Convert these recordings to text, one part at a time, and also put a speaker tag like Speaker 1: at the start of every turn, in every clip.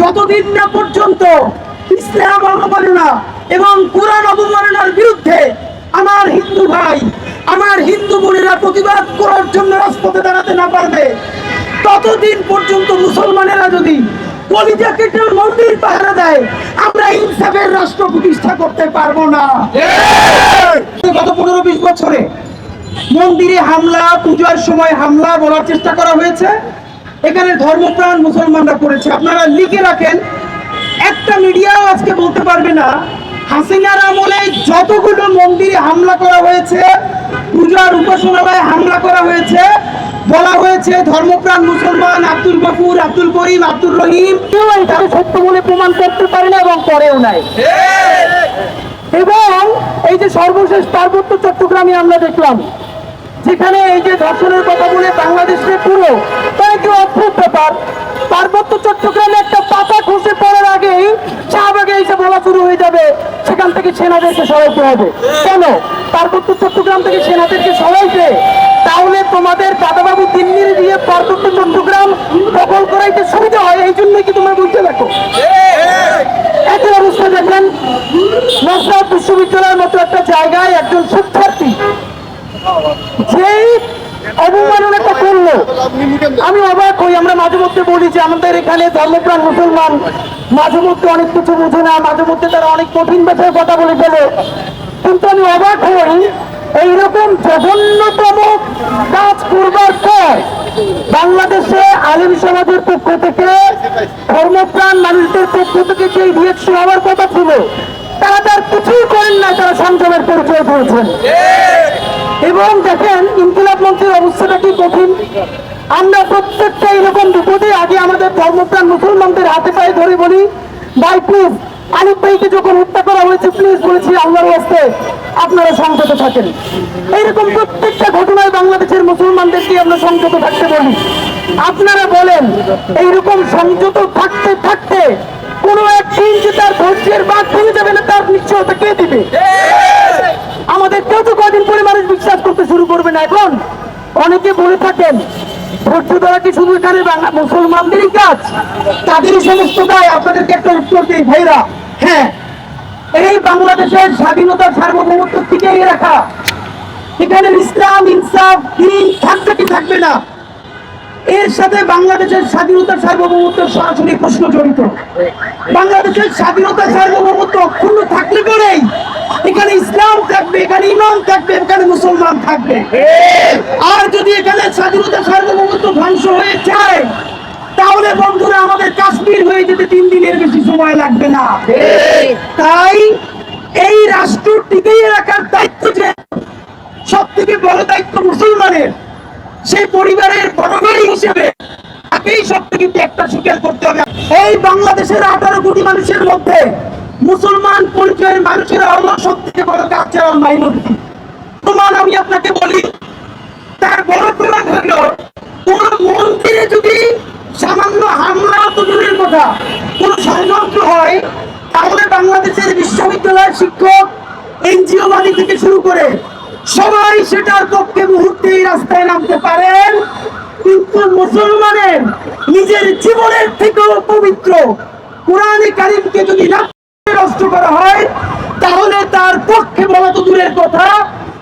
Speaker 1: যতদিন না পর্যন্ত ইসলাম অবমাননা এবং কোরআন অবমাননার বিরুদ্ধে আমার হিন্দু ভাই, আমার হিন্দু বোনেরা প্রতিবাদ করার জন্য রাজপথে দাঁড়াতে না পারবে। ততদিন পর্যন্ত মুসলমানেরা যদি কলিজা কেটে মন্দির পাহারা দেয়, আমরা ইনসাফের রাষ্ট্র প্রতিষ্ঠা করতে পারব না। গত পনেরো বিশ বছরে মন্দিরে হামলা, পূজার সময় হামলা বলার চেষ্টা করা হয়েছে। এখানে ধর্মপ্রাণ মুসলমানরা করেছে আপনারা লিখে রাখেন, একটা মিডিয়াও আজকে বলতে পারবে না। হাসিনার আমলে যতগুলো মন্দিরে হামলা করা হয়েছে, পূজার উপাসনালয়ে হামলা করা হয়েছে, বলা হয়েছে ধর্মপ্রাণ মুসলমান আব্দুল গফুর, আব্দুল করিম আব্দুল রহিম। কেউ এটাকে সত্য বলে প্রমাণ করতে পারে না এবং করেও নাই। এবং এই যে সর্বশেষ পার্বত্য চট্টগ্রামে আমরা দেখলাম, যেখানে এই যে ধর্ষণের কথা বলে বাংলাদেশে পুরো তাই কি অদ্ভুত ব্যাপার পার্বত্য চট্টগ্রামে একটা পাতা খসে পড়ার আগেই শাহবাগে এসে বলা শুরু হয়ে যাবে সেখান থেকে সেনাদেরকে সরাইতে হবে। কেন? পার্বত্য চট্টগ্রাম থেকে সেনাদেরকে সরাইতে। তাহলে তোমাদের দাদাবাবু দিল্লির দিয়ে পার্বত্য চট্টগ্রাম দখল করাইতে সুবিধা হয়, এই জন্যই কি তোমরা বুঝতে দেখো একই অবস্থা দেখেন। নসরাত বিশ্ববিদ্যালয়ের মতো একটা জায়গায় একজন শিক্ষার্থী যেই অবমাননাটা করল। আমি অবাক হই, আমরা মাঝে মধ্যে বলি যে আমাদের এখানে ধর্মপ্রাণ মুসলমান মাঝে মধ্যে অনেক কিছু বুঝে না মাঝে মধ্যে তারা অনেক কঠিন বিষয়ে কথা বলে ফেলে। কিন্তু আমি অবাক হই এইরকম জঘন্যতম কাজ করবার পর বাংলাদেশে আলিম সমাজের পক্ষ থেকে ধর্মপ্রাণ মানুষদের পক্ষ থেকে যে রিয়েকশন হওয়ার কথা ছিল তারা তার কিছুই করেন না তারা সংযমের পরিচয় দিয়েছেন। এবং দেখেন ইনকিলাব মন্ত্রীর অবস্থাটা কি কঠিন? আমরা প্রত্যেকটা এরকম বিপদে আগে আমাদের ধর্মপ্রাণ মুসলমানদের হাতে পায়ে ধরে বলি, ভাই প্লিজ আলিফ ভাইকে যখন হত্যা করা হয়েছে প্লিজ বলেছি আল্লাহর হস্তে আপনারা সংযত থাকেন। এইরকম প্রত্যেকটা ঘটনায় বাংলাদেশের মুসলমানদেরকে আমরা সংযত থাকতে বলি। আপনারা বলেন, এইরকম সংযত থাকতে থাকতে কোনো একদিন যে তার ধৈর্যের বাদ ভেঙে যাবে না, তার নিশ্চয়তা কে দিবে? আমাদের কেউ তো কদিন পরে মানুষ বিশ্বাস করতে শুরু করবে না এখন। অনেকে বলে থাকেন ধৈর্য ধরা কি শুধু এখানে মুসলমানদেরই কাজ? তাদেরই সমস্ত দায় আপনাদেরকে একটা উত্তর দিই, ভাইরা। হ্যাঁ এই বাংলাদেশের স্বাধীনতা সার্বভৌমত্ব টিকিয়ে রাখা, এখানে ইসলাম, ইনসাফ, দিন থাকবে কি থাকবে না। এর সাথে বাংলাদেশের স্বাধীনতা সার্বভৌমত্ব সরাসরি প্রশ্ন জড়িত। বাংলাদেশের স্বাধীনতা সার্বভৌমত্ব অক্ষুণ্ণ থাকলে পরেই এখানে ইসলাম থাকবে, এখানে ইমাম থাকবে, এখানে মুসলমান থাকবে। আর যদি এখানে স্বাধীনতা সার্বভৌমত্ব ধ্বংস হয়ে যায়, তাহলে বন্ধুরা আমাদের কাশ্মীর হয়ে যেতে তিন দিনের বেশি সময় লাগবে না। তাই এই রাষ্ট্র টিকিয়ে রাখার দায়িত্ব যে সব থেকে বড় দায়িত্ব মুসলমানের। সেই পরিবারের বড় হিসেবে তাকেই সব থেকে ত্যাগটা স্বীকার করতে হবে। এই বাংলাদেশের আঠারো কোটি মানুষের মধ্যে মুসলমান পরিচয়ের মানুষেরা হলো সব থেকে বড় কালচারাল মাইনরিটি প্রমাণ আমি আপনাকে বলি, তার বড় প্রমাণ হল, কোন মন্দিরে যদি সামান্য হামলা তো কথা, কোন ষড়যন্ত্র হয়, তাহলে বাংলাদেশের বিশ্ববিদ্যালয়ের শিক্ষক এনজিও বাদী থেকে শুরু করে সবাই সেটার পক্ষে মুহূর্তেই রাস্তায় নামতে পারেন। কিন্তু মুসলমানের নিজের জীবনের থেকেও পবিত্র কোরআনে কারিমকে যদি নষ্ট করা হয়, তাহলে তার পক্ষে বলা তো দূরের কথা।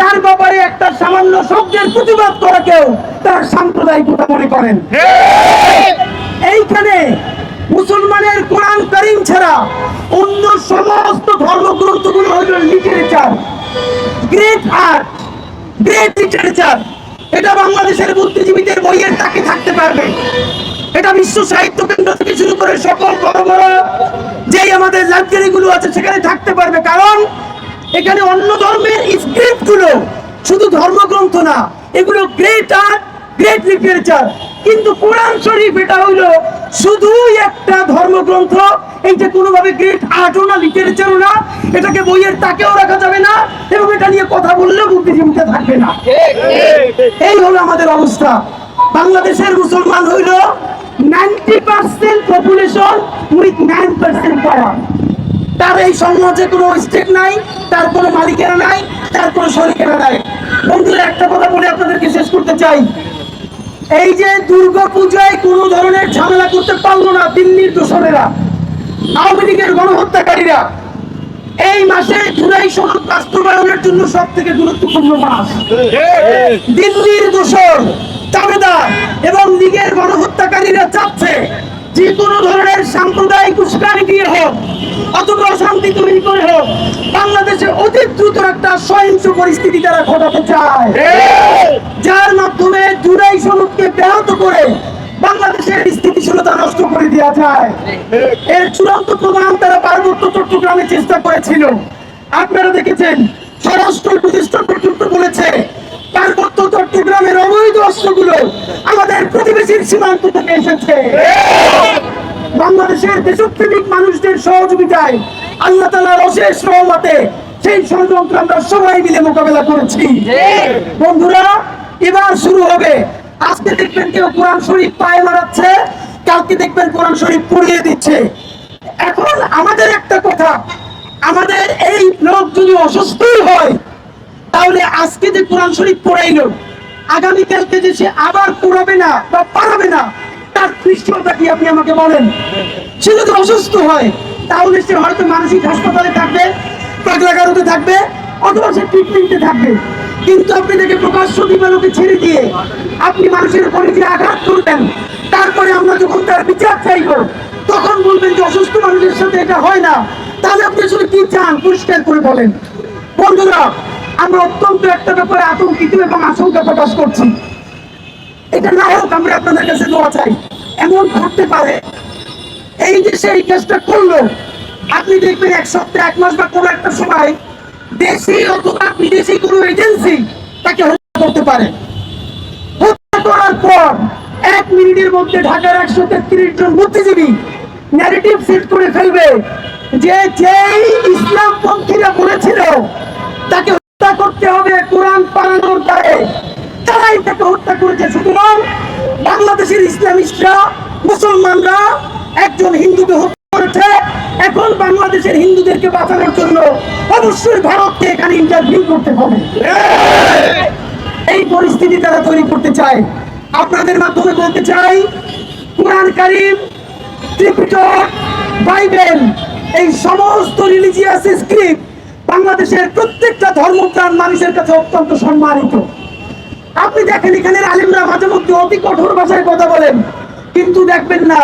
Speaker 1: তার ব্যাপারে একটা সামান্য শব্দের প্রতিবাদ করাকেও তার সাম্প্রদায়িকতা মনে করেন। এইখানে মুসলমানের কোরআন করিম ছাড়া অন্য সমস্ত ধর্মগ্রন্থগুলো হইল literature great art great literature এটা বাংলাদেশের বুদ্ধিজীবীদের বইয়ের তাকে থাকতে পারবে। এটা বিশ্ব সাহিত্য কেন্দ্র থেকে শুরু করে সকল বড় বড় যেই আমাদের লাইব্রেরি গুলো আছে সেখানে থাকতে পারবে। কারণ এখানে অন্য ধর্মের স্ক্রিপ্টগুলো শুধু ধর্মগ্রন্থ না, এগুলো গ্রেট আর্ট গ্রেট লিটারেচার কিন্তু কোরআন শরীফ এটা হইল শুধুই একটা ধর্মগ্রন্থ এইটা কোনোভাবে আর্টও না লিটারেচারও না, এটাকে বইয়ের তাকেও রাখা যাবে না, এবং এটা নিয়ে কথা বললেও বুদ্ধিজীবীতে থাকবে না। এই হলো আমাদের অবস্থা। বাংলাদেশের মুসলমান হইল ninety percent population with nine percent তার এই সমাজে কোনো স্টেট নাই, তার কোনো মালিকেরা নাই, তার কোনো শরিকেরা নাই। বন্ধুরা, একটা কথা বলে আপনাদেরকে শেষ করতে চাই। এই যে দুর্গা পূজায় কোনো ধরনের ঝামেলা করতে পারল না দিল্লির দোসরেরা। আওয়ামী লীগের গণহত্যাকারীরা এই মাসে জুলাই সনদ বাস্তবায়নের জন্য সব থেকে গুরুত্বপূর্ণ মাস। দিল্লির দোসর দাবেদার এবং লীগের গণহত্যাকারীরা চাচ্ছে যে কোনো ধরনের সাম্প্রদায়িক উস্কানি দিয়ে হোক অথবা অশান্তি তৈরি করে হোক, বাংলাদেশে অতি দ্রুত একটা সহিংস পরিস্থিতি তারা ঘটাতে চায়। যার মাধ্যমে জুলাই সনদকে ব্যাহত করে বাংলাদেশের স্থিতিশীলতা নষ্ট করে দেওয়া যায়। এর চূড়ান্ত প্রমাণ তারা পার্বত্য চট্টগ্রামে চেষ্টা করেছিল। আপনারা দেখেছেন, স্বরাষ্ট্র পর্যন্ত বলেছে, পার্বত্য চট্টগ্রামের অবৈধ অস্ত্রগুলো আমাদের প্রতিবেশীর সীমান্ত থেকে এসেছে। বাংলাদেশের দেশপ্রেমিক মানুষদের সহযোগিতায় আল্লাহ তালার অশেষ সেই ষড়যন্ত্র আমরা সবাই মিলে মোকাবেলা করেছি। বন্ধুরা, এবার শুরু হবে আজকে দেখবেন কেউ কোরআন শরীফ পায়ে মারাচ্ছে, কালকে দেখবেন কোরআন শরীফ পড়িয়ে দিচ্ছে। এখন আমাদের একটা কথা, আমাদের এই লোক যদি অসুস্থই হয়, তাহলে আজকে যে কোরআন শরীফ পড়াইলো, আগামীকালকে যে সে আবার পড়াবে না বা পারাবে না, তার কৃষ্ণতা কি আপনি আমাকে বলেন? সে যদি অসুস্থ হয়, তাহলে সে হয়তো মানসিক হাসপাতালে থাকবে পাগলাগারোতে থাকবে, অথবা সে ট্রিটমেন্টে থাকবে। কিন্তু আপনি তাকে প্রকাশ্য দিবালোকে ছেড়ে দিয়ে আপনি মানুষের উপরে যে আঘাত করবেন। তারপরে আমরা যখন তার বিচার চাইব, তখন বলবেন যে অসুস্থ মানুষের সাথে এটা হয় না। তাহলে আপনি আসলে কি চান? পরিষ্কার করে বলেন। বন্ধুরা, আমরা অত্যন্ত একটা ব্যাপারে আতঙ্কিত এবং আশঙ্কা প্রকাশ করছি। এটা না হোক, আমরা আপনাদের কাছে দোয়া চাই। এমন ঘটতে পারে। এই সে এই কাজটা করল, আপনি দেখবেন এক সপ্তাহ, এক মাস বা কোনো একটা সময় দেশি অথবা বিদেশি কোনো এজেন্সি তাকে হত্যা করতে পারে। হত্যা করার পর এক মিনিটের মধ্যে ঢাকার একশো তেত্রিশ জন বুদ্ধিজীবী ন্যারেটিভ সেট করে ফেলবে যে যেই ইসলাম পন্থীরা বলেছিল তাকে হত্যা করতে হবে কোরআন পালানোর দ্বারে তারাই তাকে হত্যা করেছে। সুতরাং বাংলাদেশের ইসলামিস্টরা, মুসলমানরা একজন হিন্দুকে করেছে এখন বাংলাদেশের হিন্দুদেরকে বাঁচানোর জন্য অবশ্যই ভারতকে এখানে ইন্টারভিউ করতে হবে। এই পরিস্থিতি তারা তৈরি করতে চায়। আপনাদের মাধ্যমে বলতে চাই, কোরআন কারিম, ত্রিপিটক, বাইবেল, এই সমস্ত রিলিজিয়াস স্ক্রিপ্ট বাংলাদেশের প্রত্যেকটা ধর্মপ্রাণ মানুষের কাছে অত্যন্ত সম্মানিত। আপনি দেখেন এখানে আলিমরা মাঝে মধ্যে অতি কঠোর ভাষায় কথা বলেন, কিন্তু দেখবেন না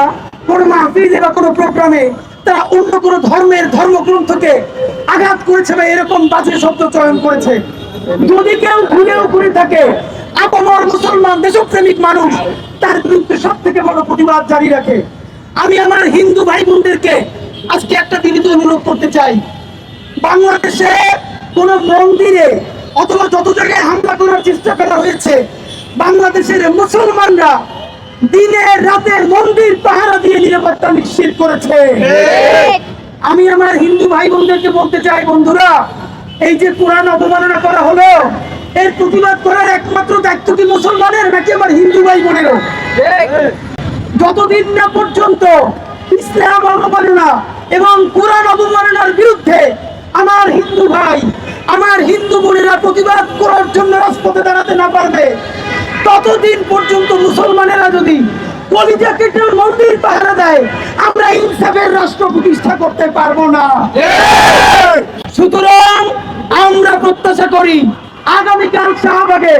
Speaker 1: কোনো মাহফিলে বা কোনো প্রোগ্রামে তারা অন্য কোনো ধর্মের ধর্মগ্রন্থকে আঘাত করেছে বা এরকম বাজে শব্দ চয়ন করেছে। যদি কেউ ভুলেও করে থাকে, আপমর মুসলমান, দেশপ্রেমিক মানুষ, তার বিরুদ্ধে সব থেকে বড় প্রতিবাদ জারি রাখে। আমি আমার হিন্দু ভাই বোনদেরকে আজকে একটা বিনীত অনুরোধ করতে চাই। বাংলাদেশে কোন মন্দিরে অথবা যত জায়গায় হামলা করার চেষ্টা করা হয়েছে, বাংলাদেশের মুসলমানরা দিনে রাতে মন্দির পাহারা দিয়ে নিরাপত্তা নিশ্চিত করেছে। আমি আমার হিন্দু ভাই বোনদেরকে বলতে চাই, বন্ধুরা, এই যে কোরআন অবমাননা করা হলো, এর প্রতিবাদ করার একমাত্র দায়িত্ব কি মুসলমানের নাকি আমার হিন্দু ভাই বোনেরও যতদিন না পর্যন্ত ইসলাম অবমাননা এবং কোরআন অবমাননার বিরুদ্ধে আমার হিন্দু ভাই, আমার হিন্দু বোনেরা প্রতিবাদ করার জন্য রাজপথে দাঁড়াতে না পারবে ততদিন পর্যন্ত মুসলমানেরা যদি মন্দির পাহারা দেয়, আমরা ইনসাফের রাষ্ট্র প্রতিষ্ঠা করতে পারব না। সুতরাং আমরা প্রত্যাশা করি, আগামীকাল শাহবাগে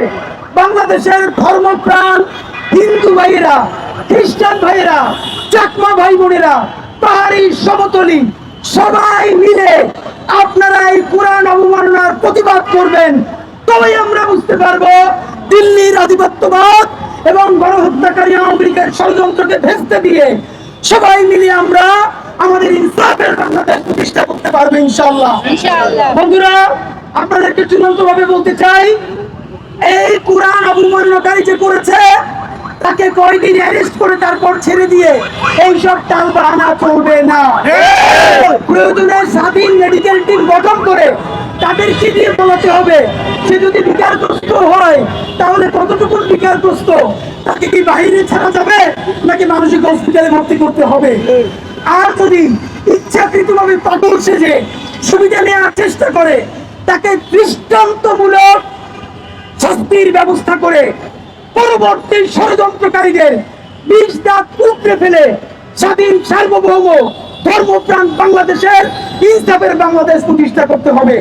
Speaker 1: বাংলাদেশের ধর্মপ্রাণ হিন্দু ভাইয়েরা, খ্রিস্টান ভাইয়েরা, চাকমা ভাই বোনেরা, পাহাড়ি সমতলি, সবাই মিলে আপনারা এই কোরআন অবমাননার প্রতিবাদ করবেন, তবেই আমরা বুঝতে পারব দিল্লির আধিপত্যবাদ এবং গণহত্যাকারী আমেরিকার ষড়যন্ত্রকে ভেস্তে দিয়ে সবাই মিলে আমরা আমাদের ইনসাফের বাংলাদেশ প্রতিষ্ঠা করতে পারব ইনশাল্লাহ
Speaker 2: ইনশাআল্লাহ।
Speaker 1: বন্ধুরা আপনাদেরকে চূড়ান্ত ভাবে বলতে চাই এই কোরআন অবমাননাকারী যে করেছে তাকে কয়দিন অ্যারেস্ট করে তারপর ছেড়ে দিয়ে এইসব টাল বাহানা চলবে না। প্রয়োজনে স্বাধীন মেডিকেল টিম গঠন করে তাদেরকে দিয়ে বলাতে হবে। সে যদি বিকারগ্রস্ত হয়, তাহলে কতটুকু বিকারগ্রস্ত তাকে কি বাইরে ছাড়া যাবে, নাকি মানসিক হসপিটালে ভর্তি করতে হবে? আর যদি ইচ্ছাকৃতভাবে পাগল সেজে সুবিধা নেওয়ার চেষ্টা করে, তাকে দৃষ্টান্তমূলক শাস্তির ব্যবস্থা করে পরবর্তী ষড়যন্ত্রকারীদের বিষ দাঁত উপড়ে ফেলে স্বাধীন সার্বভৌম ধর্মপ্রাণ বাংলাদেশের ইনসাফের বাংলাদেশ প্রতিষ্ঠা করতে হবে।